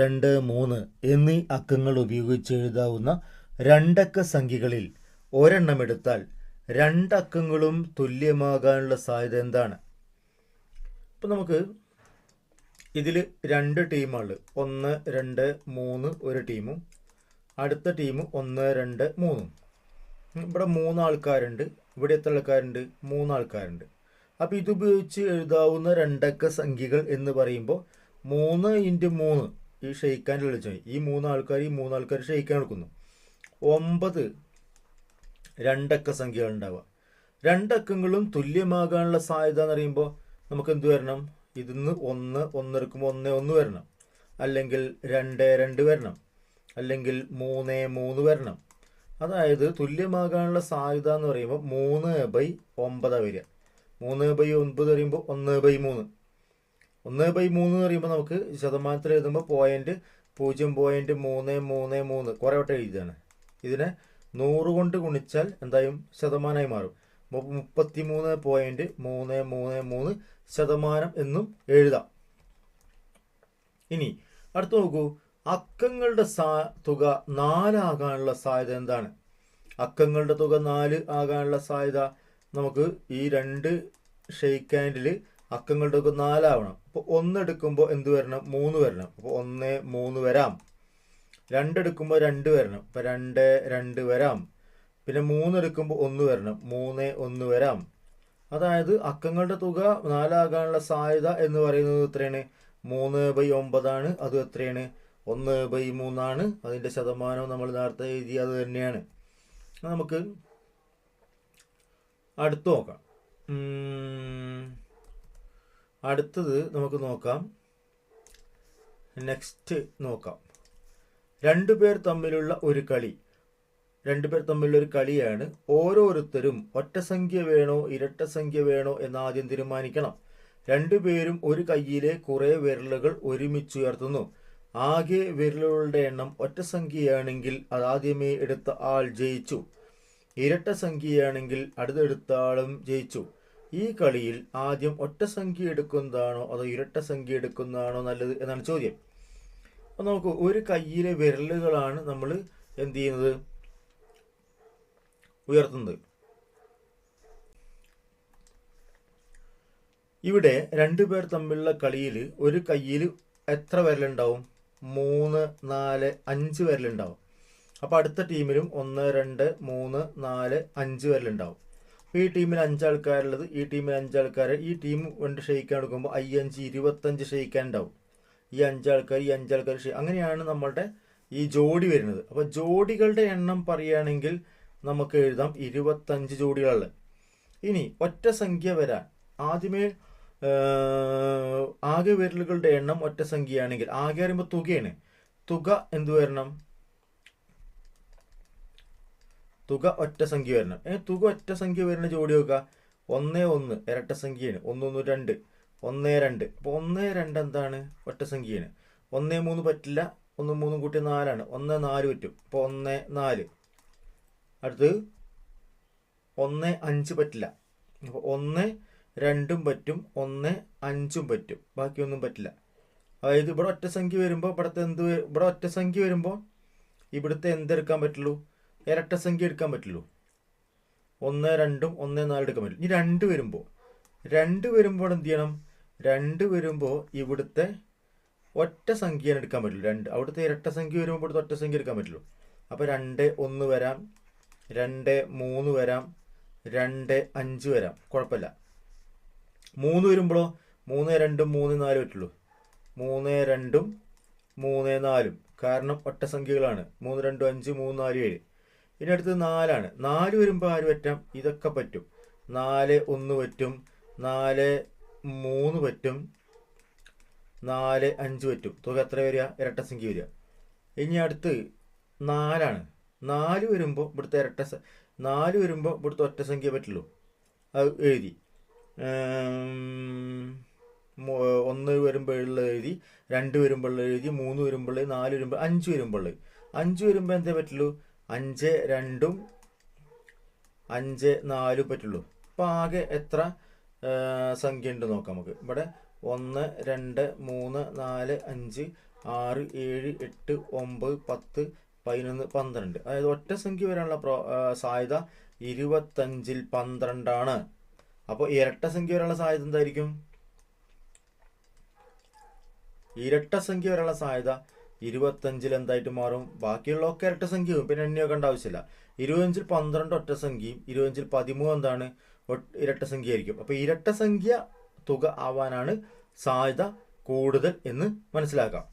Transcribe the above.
രണ്ട് മൂന്ന് എന്നീ അക്കങ്ങൾ ഉപയോഗിച്ച് എഴുതാവുന്ന രണ്ടക്ക സംഖ്യകളിൽ ഒരെണ്ണം എടുത്താൽ രണ്ടക്കങ്ങളും തുല്യമാകാനുള്ള സാധ്യത എന്താണ്? ഇപ്പം നമുക്ക് ഇതിൽ രണ്ട് ടീമാണ് ഒന്ന് രണ്ട് മൂന്ന് ഒരു ടീമും അടുത്ത ടീം ഒന്ന് രണ്ട് മൂന്നും. ഇവിടെ മൂന്ന് ആൾക്കാരുണ്ട് ഇവിടെ എത്ര ആൾക്കാരുണ്ട്? മൂന്ന് ആൾക്കാരുണ്ട് അപ്പോൾ ഇതുപയോഗിച്ച് എഴുതാവുന്ന രണ്ടക്ക സംഖ്യകൾ എന്ന് പറയുമ്പോൾ മൂന്ന് ഇന്റു മൂന്ന് ഈ ഷെയ്ക്കാൻ വെളിച്ചം ഈ മൂന്നാൾക്കാർ ഈ മൂന്നാൾക്കാർ ഷെയ്ക്കാൻ എടുക്കുന്നു ഒമ്പത് രണ്ടക്ക സംഖ്യകൾ ഉണ്ടാവുക രണ്ടക്കങ്ങളും തുല്യമാകാനുള്ള സാധ്യത എന്ന് പറയുമ്പോൾ നമുക്ക് എന്ത് വരണം? ഇതിന്ന് ഒന്ന് ഒന്നെടുക്കുമ്പോൾ ഒന്ന് ഒന്ന് വരണം. അല്ലെങ്കിൽ രണ്ട് രണ്ട് വരണം. അല്ലെങ്കിൽ മൂന്ന് മൂന്ന് വരണം. അതായത് തുല്യമാകാനുള്ള സാധ്യത എന്ന് പറയുമ്പോൾ മൂന്ന് ബൈ ഒമ്പതാണ് വരിക. മൂന്ന് ബൈ ഒൻപത് പറയുമ്പോൾ ഒന്ന് ബൈ മൂന്ന്. ഒന്ന് ബൈ മൂന്ന് എന്ന് പറയുമ്പോൾ നമുക്ക് ശതമാനത്തിൽ എഴുതുമ്പോൾ പോയിന്റ് പൂജ്യം പോയിന്റ് മൂന്ന് മൂന്ന് മൂന്ന്. കുറേ വട്ടം എഴുതിയതാണ്. ഇതിനെ നൂറ് കൊണ്ട് ഗുണിച്ചാൽ എന്തായും? ശതമാനമായി മാറും. മുപ്പത്തി മൂന്ന് പോയിന്റ് മൂന്ന് മൂന്ന് മൂന്ന് ശതമാനം എന്നും എഴുതാം. ഇനി അടുത്ത് നോക്കൂ. അക്കങ്ങളുടെ സാ തുക നാലാകാനുള്ള സാധ്യത എന്താണ്? അക്കങ്ങളുടെ തുക നാല് ആകാനുള്ള സാധ്യത നമുക്ക് ഈ രണ്ട് ഷെയ്ക്ക് ഹാൻഡിൽ അക്കങ്ങളുടെ നാലാവണം. അപ്പോൾ ഒന്നെടുക്കുമ്പോൾ എന്ത് വരണം? മൂന്ന് വരണം. അപ്പോൾ ഒന്ന് മൂന്ന് വരാം. രണ്ടെടുക്കുമ്പോൾ രണ്ട് വരണം. അപ്പോൾ രണ്ട് രണ്ട് വരാം. പിന്നെ മൂന്ന് എടുക്കുമ്പോൾ ഒന്ന് വരണം. മൂന്ന് ഒന്ന് വരാം. അതായത് അക്കങ്ങളുടെ തുക നാലാകാനുള്ള സാധ്യത എന്ന് പറയുന്നത് എത്രയാണ്? മൂന്ന് ബൈ ഒമ്പതാണ്. അത് എത്രയാണ്? ഒന്ന് ബൈ മൂന്നാണ്. അതിന്റെ ശതമാനം നമ്മൾ നേരത്തെ എഴുതി അത് തന്നെയാണ്. നമുക്ക് അടുത്ത് നോക്കാം. അടുത്തത് നമുക്ക് നോക്കാം. നെക്സ്റ്റ് നോക്കാം. രണ്ടു പേർ തമ്മിലുള്ള ഒരു കളി. രണ്ടു പേർ തമ്മിലുള്ള ഒരു കളിയാണ് ഓരോരുത്തരും ഒറ്റ സംഖ്യ വേണോ ഇരട്ട സംഖ്യ വേണോ എന്ന് ആദ്യം തീരുമാനിക്കണം. രണ്ടുപേരും ഒരു കയ്യിലെ കുറെ വിരലുകൾ ഒരുമിച്ചുയർത്തുന്നു ആകെ വിരലുകളുടെ എണ്ണം ഒറ്റ സംഖ്യയാണെങ്കിൽ ആദ്യമേ എടുത്ത ആൾ ജയിച്ചു. ഇരട്ട സംഖ്യയാണെങ്കിൽ അടുത്തെടുത്ത ആളും ജയിച്ചു. ഈ കളിയിൽ ആദ്യം ഒറ്റ സംഖ്യ എടുക്കുന്നതാണോ അതോ ഇരട്ട സംഖ്യ എടുക്കുന്നതാണോ നല്ലത് എന്നാണ് ചോദ്യം. അപ്പോൾ നോക്കൂ ഒരു കയ്യിലെ വിരലുകളാണ് നമ്മൾ എന്ത് ചെയ്യുന്നത്? ഉയർത്തുന്നത്. ഇവിടെ രണ്ടു പേർ തമ്മിലുള്ള കളിയിൽ ഒരു കയ്യിൽ എത്ര വിരലുണ്ടാവും? മൂന്ന് നാല് അഞ്ച് വിരലുണ്ടാവും. അപ്പോൾ അടുത്ത ടീമിലും ഒന്ന് രണ്ട് മൂന്ന് നാല് അഞ്ച് വിരലുണ്ടാവും. ഈ ടീമിൽ അഞ്ചാൾക്കാരുള്ളത് ഈ ടീമിൽ അഞ്ചാൾക്കാർ ഈ ടീം കൊണ്ട് ഷെയ്ക്കാൻ എടുക്കുമ്പോൾ അയ്യഞ്ച് ഇരുപത്തഞ്ച് ഷെയ്ക്കാൻ ഉണ്ടാവും ഈ അഞ്ചാൾക്കാർ ഈ അഞ്ചാൾക്കാർ ഷെയ് അങ്ങനെയാണ് നമ്മളുടെ ഈ ജോഡി വരുന്നത്. അപ്പോൾ ജോഡികളുടെ എണ്ണം പറയുകയാണെങ്കിൽ നമുക്ക് എഴുതാം ഇരുപത്തഞ്ച് ജോഡികളുള്ള ഇനി ഒറ്റ സംഖ്യ വരാൻ. ആദ്യമേ ആകെ വിരലുകളുടെ എണ്ണം ഒറ്റ സംഖ്യയാണെങ്കിൽ ആകെ പറയുമ്പോൾ തുകയാണ്. തുക എന്ത് വരണം? തുക ഒറ്റ സംഖ്യ വരണം. ഏ തുക ഒറ്റ സംഖ്യ വരുന്ന ജോഡി നോക്കുക. ഒന്ന് ഒന്ന് ഇരട്ട സംഖ്യയാണ്. ഒന്നൊന്ന് രണ്ട് ഒന്ന് രണ്ട്. അപ്പോൾ ഒന്ന് രണ്ട് എന്താണ്? ഒറ്റ സംഖ്യയാണ്. ഒന്ന് മൂന്ന് പറ്റില്ല ഒന്ന് മൂന്നും കൂട്ടി നാലാണ്. ഒന്ന് നാല് പറ്റും. അപ്പോൾ ഒന്ന് നാല്. അടുത്ത് ഒന്ന് അഞ്ച് പറ്റില്ല. അപ്പോൾ ഒന്ന് രണ്ടും പറ്റും ഒന്ന് അഞ്ചും പറ്റും. ബാക്കിയൊന്നും പറ്റില്ല. അതായത് ഇവിടെ ഒറ്റ സംഖ്യ വരുമ്പോൾ ഇവിടുത്തെ എന്ത് ഇവിടെ ഒറ്റ സംഖ്യ വരുമ്പോൾ ഇവിടുത്തെ എന്തെടുക്കാൻ പറ്റുള്ളൂ? ഇരട്ട സംഖ്യ എടുക്കാൻ പറ്റുള്ളൂ ഒന്ന് രണ്ടും ഒന്ന് നാല് എടുക്കാൻ പറ്റും ഇനി രണ്ട് വരുമ്പോൾ രണ്ട് വരുമ്പോൾ എന്ത് ചെയ്യണം? രണ്ട് വരുമ്പോൾ ഇവിടുത്തെ ഒറ്റ സംഖ്യയാണ് എടുക്കാൻ പറ്റുള്ളൂ രണ്ട് അവിടുത്തെ ഇരട്ട സംഖ്യ വരുമ്പോൾ ഇവിടുത്തെ ഒറ്റ സംഖ്യ എടുക്കാൻ പറ്റുള്ളൂ അപ്പോൾ രണ്ട് ഒന്ന് വരാം രണ്ട് മൂന്ന് വരാം രണ്ട് അഞ്ച് വരാം. കുഴപ്പമില്ല. മൂന്ന് വരുമ്പോഴോ മൂന്ന് രണ്ടും മൂന്ന് നാല് പറ്റുള്ളൂ. മൂന്ന് രണ്ടും മൂന്ന് നാലും. കാരണം ഒറ്റ സംഖ്യകളാണ്. മൂന്ന് രണ്ടും അഞ്ച് മൂന്ന് നാല് ഏഴ്. ഇനി അടുത്തത് നാലാണ്. നാല് വരുമ്പോൾ ആര് പറ്റാം? ഇതൊക്കെ പറ്റും. നാല് ഒന്ന് പറ്റും. നാല് മൂന്ന് പറ്റും. നാല് അഞ്ച് പറ്റും. തുക എത്ര വരിക? ഇരട്ട സംഖ്യ വരിക. ഇനി അടുത്ത് നാലാണ്. നാല് വരുമ്പോൾ ഇവിടുത്തെ ഇരട്ട നാല് വരുമ്പോൾ ഇവിടുത്തെ ഒറ്റ സംഖ്യ പറ്റുള്ളൂ. അത് എഴുതി. ഒന്ന് വരുമ്പോൾ ഉള്ളത് എഴുതി രണ്ട് വരുമ്പോൾ ഉള്ളത് എഴുതി മൂന്ന് വരുമ്പോൾ നാല് വരുമ്പോൾ അഞ്ച് വരുമ്പോൾ. അഞ്ച് വരുമ്പോൾ എന്തേ പറ്റുള്ളൂ? അഞ്ച് രണ്ടും അഞ്ച് നാലും പറ്റുള്ളൂ. അപ്പോൾ ആകെ എത്ര സംഖ്യ ഉണ്ട് നോക്കാം നമുക്ക്. ഇവിടെ ഒന്ന് രണ്ട് മൂന്ന് നാല് അഞ്ച് ആറ് ഏഴ് എട്ട് ഒമ്പത് പത്ത് പതിനൊന്ന് പന്ത്രണ്ട്. അതായത് ഒറ്റ സംഖ്യ വരാനുള്ള പ്രോ സാധ്യത ഇരുപത്തഞ്ചിൽ പന്ത്രണ്ടാണ്. അപ്പോൾ ഇരട്ട സംഖ്യ വരാനുള്ള സാധ്യത എന്തായിരിക്കും? ഇരട്ട സംഖ്യ വരാനുള്ള സാധ്യത ഇരുപത്തഞ്ചിൽ എന്തായിട്ട് മാറും ബാക്കിയുള്ളതൊക്കെ ഇരട്ട സംഖ്യയും പിന്നെ എണ്ണിയോ കണ്ട ആവശ്യമില്ല. ഇരുപത്തഞ്ചിൽ പന്ത്രണ്ട് ഒറ്റ സംഖ്യയും ഇരുപത്തഞ്ചിൽ പതിമൂന്ന് എന്താണ് ഇരട്ട സംഖ്യ ആയിരിക്കും അപ്പോൾ ഇരട്ട സംഖ്യ തുക ആവാനാണ് സാധ്യത കൂടുതൽ എന്ന് മനസ്സിലാക്കാം.